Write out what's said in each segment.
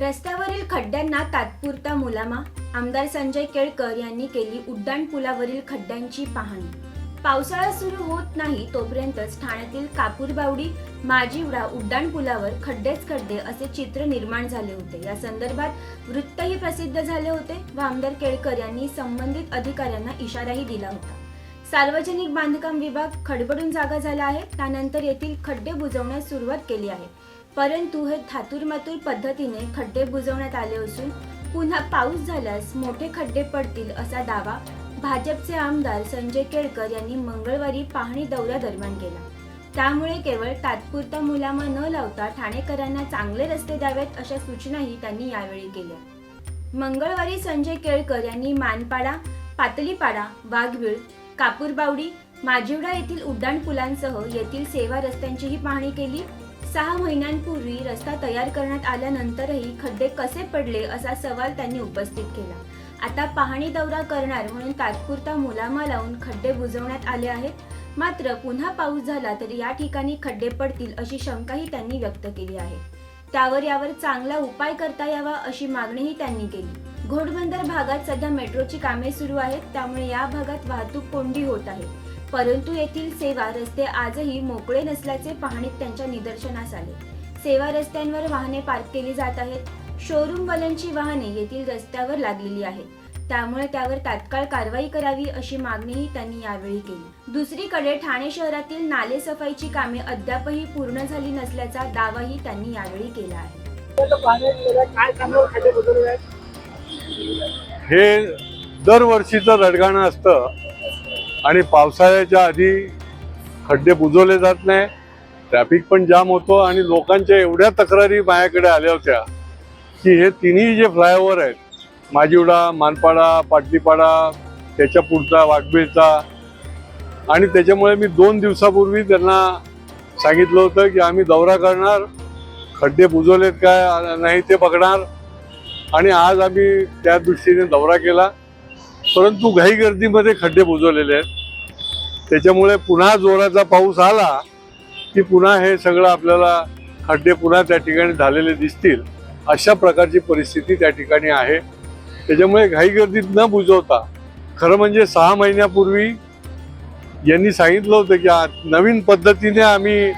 रस्त्यावरील खड्ड्यांना तात्पुरता मुलामा आमदार संजय केळकर यांनी केली उड्डाण पुलावरील खड्ड्यांची पाहणी. पावसाळा सुरू होत नाही तोपर्यंतच ठाण्यातील कापूरबावडी माजिवडा उड्डाण पुलावर खड्डेच खड्डे असे चित्र निर्माण झाले होते. या संदर्भात वृत्तही प्रसिद्ध झाले होते व आमदार केळकर यांनी संबंधित अधिकाऱ्यांना इशाराही दिला होता. सार्वजनिक बांधकाम विभाग खडबडून जागा झाला आहे त्यानंतर येथील खड्डे बुजवण्यास सुरुवात केली आहे. परंतु हे थातुरमातुर पद्धतीने खड्डे बुजवण्यात आले असून पुन्हा पाऊस झाल्यास मोठे खड्डे पडतील असा दावा भाजपचे आमदार संजय केळकर यांनी मंगळवारी पाहणी दौऱ्यादरम्यान केला. त्यामुळे केवळ तात्पुरता मुलामा न लावता ठाणेकरांना चांगले रस्ते द्यावेत अशा सूचनाही त्यांनी यावेळी केल्या. मंगळवारी संजय केळकर यांनी मानपाडा पातलीपाडा वाघवीळ कापूरबावडी माजिवडा येथील उड्डाण पुलांसह येथील सेवा रस्त्यांचीही पाहणी केली. सहा महिन्यांपूर्वी रस्ता तयार करण्यात आल्यानंतरही खड्डे कसे पडले असा सवाल त्यांनी उपस्थित केला. आता पाहणी दौरा करणार म्हणून तात्पुरता मुलामा लावून खड्डे बुजवण्यात आले आहेत. मात्र पुन्हा पाऊस झाला तर या ठिकाणी खड्डे पडतील अशी शंकाही त्यांनी व्यक्त केली आहे. त्यावर यावर चांगला उपाय करता यावा अशी मागणीही त्यांनी केली. घोडबंदर भागात सध्या मेट्रोची कामे सुरू आहेत त्यामुळे या भागात वाहतूक कोंडी होत आहे. परंतु येथील सेवा रस्ते आजही मोकळे नसल्याचे पाहणीत त्यांच्या निदर्शनास आले. सेवा रस्त्यांवर वाहने पार्क केली जात आहेत. शोरूम वाल्यांची वाहने येथील रस्त्यावर लागलेली आहेत. त्यामुळे त्यावर तात्काळ कारवाई करावी अशी मागणीही त्यांनी यावेळी केली. दुसरीकडे ठाणे शहरातील नाले सफाईची कामे अद्यापही पूर्ण झाली नसल्याचा दावाही त्यांनी यावेळी केला आहे. हे दरवर्षीचं रडगाणं असतं. आणि पावसाळ्याच्या आधी खड्डे बुजवले जात नाही ट्रॅफिक पण जाम होतो आणि लोकांच्या एवढ्या तक्रारी माझ्याकडे आल्या होत्या की हे तिन्ही जे फ्लायओव्हर आहेत माजिवडा मानपाडा पाटलीपाडा त्याच्या पुढचा वाघबेचा आणि त्याच्यामुळे मी दोन दिवसापूर्वी त्यांना सांगितलं होतं की आम्ही दौरा करणार खड्डे बुजवलेत काय नाही ते बघणार आणि आज आम्ही त्या दृष्टीने दौरा केला. परंतु घाई गर्दीमध्ये खड्डे बुजवलेले आहेत. त्याच्यामुळे पुन्हा जोराचा पाऊस आला की पुन्हा हे सगळं आपल्याला खड्डे पुन्हा त्या ठिकाणी झालेले दिसतील. अशा प्रकारची परिस्थिती त्या ठिकाणी आहे. त्याच्यामुळे घाईगर्दीत न बुजवता खरं म्हणजे सहा महिन्यापूर्वी यांनी सांगितलं होतं की नवीन पद्धतीने आम्ही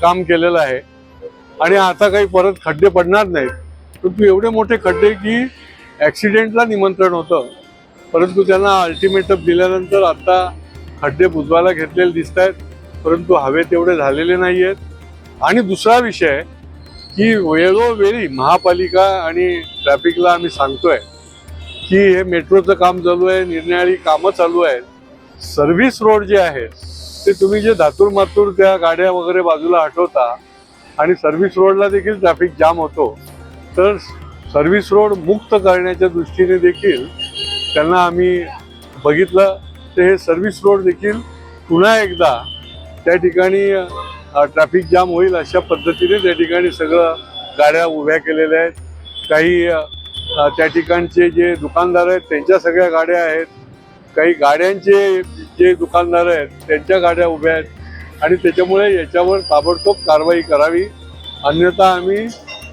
काम केलेलं आहे आणि आता काही परत खड्डे पडणार नाहीत. परंतु एवढे मोठे खड्डे की ॲक्सिडेंटला निमंत्रण होतं. परंतु त्यांना अल्टिमेटम दिल्यानंतर आता खड्डे बुजवायला घेतलेले दिसत आहेत परंतु हवे तेवढे झालेले नाही आहेत आणि दुसरा विषय की वेळोवेळी महापालिका आणि ट्रॅफिकला आम्ही सांगतोय की हे मेट्रोचं काम चालू आहे निर्णयाळी कामं चालू आहेत. सर्व्हिस रोड जे आहे ते तुम्ही जे धातूर मातूर त्या गाड्या वगैरे बाजूला हटवता आणि सर्व्हिस रोडला देखील ट्रॅफिक जाम होतो तर सर्व्हिस रोड मुक्त करण्याच्या दृष्टीने देखील त्यांना आम्ही बघितलं ते हे सर्व्हिस रोड देखील पुन्हा एकदा त्या ठिकाणी ट्रॅफिक जाम होईल अशा पद्धतीने त्या ठिकाणी सगळं गाड्या उभ्या केलेल्या आहेत. काही त्या ठिकाणचे जे दुकानदार आहेत त्यांच्या सगळ्या गाड्या आहेत. काही गाड्यांचे जे दुकानदार आहेत त्यांच्या गाड्या उभ्या आहेत. आणि त्याच्यामुळे याच्यावर ताबडतोब कारवाई करावी. अन्यथा आम्ही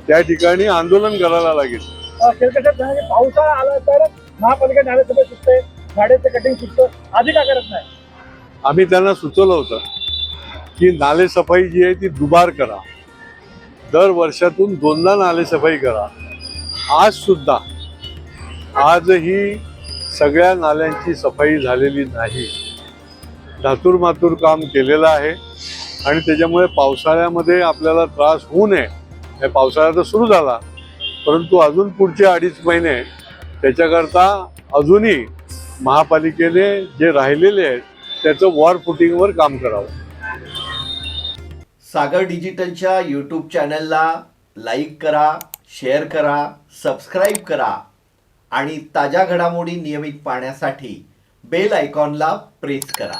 त्या ठिकाणी आंदोलन करायला लागेल. पावसाळा आला तर महापालिका नाल्यासभा सुटते. गाड्याचं कटिंग सुचतं आधी का करत नाही. आम्ही त्यांना सुचवलं होतं की नालेसफाई जी आहे ती दुबार करा. दर वर्षातून दोनदा नालेसफाई करा. आज सुद्धा आजही सगळ्या नाल्यांची सफाई झालेली नाही. धातूर मातूर काम केलेलं आहे आणि त्याच्यामुळे पावसाळ्यामध्ये आपल्याला त्रास होऊ नये. हे पावसाळा तर सुरू झाला परंतु अजून पुढचे अडीच महिने त्याच्याकरता अजूनही महापालिकेने जे राहिलेले आहेत त्याचं वॉर फुटिंगवर काम करावं. सागर डिजिटलच्या यूट्यूब चॅनलला लाईक करा शेअर करा सबस्क्राईब करा आणि ताज्या घडामोडी नियमित पाहण्यासाठी बेल आयकॉनला प्रेस करा.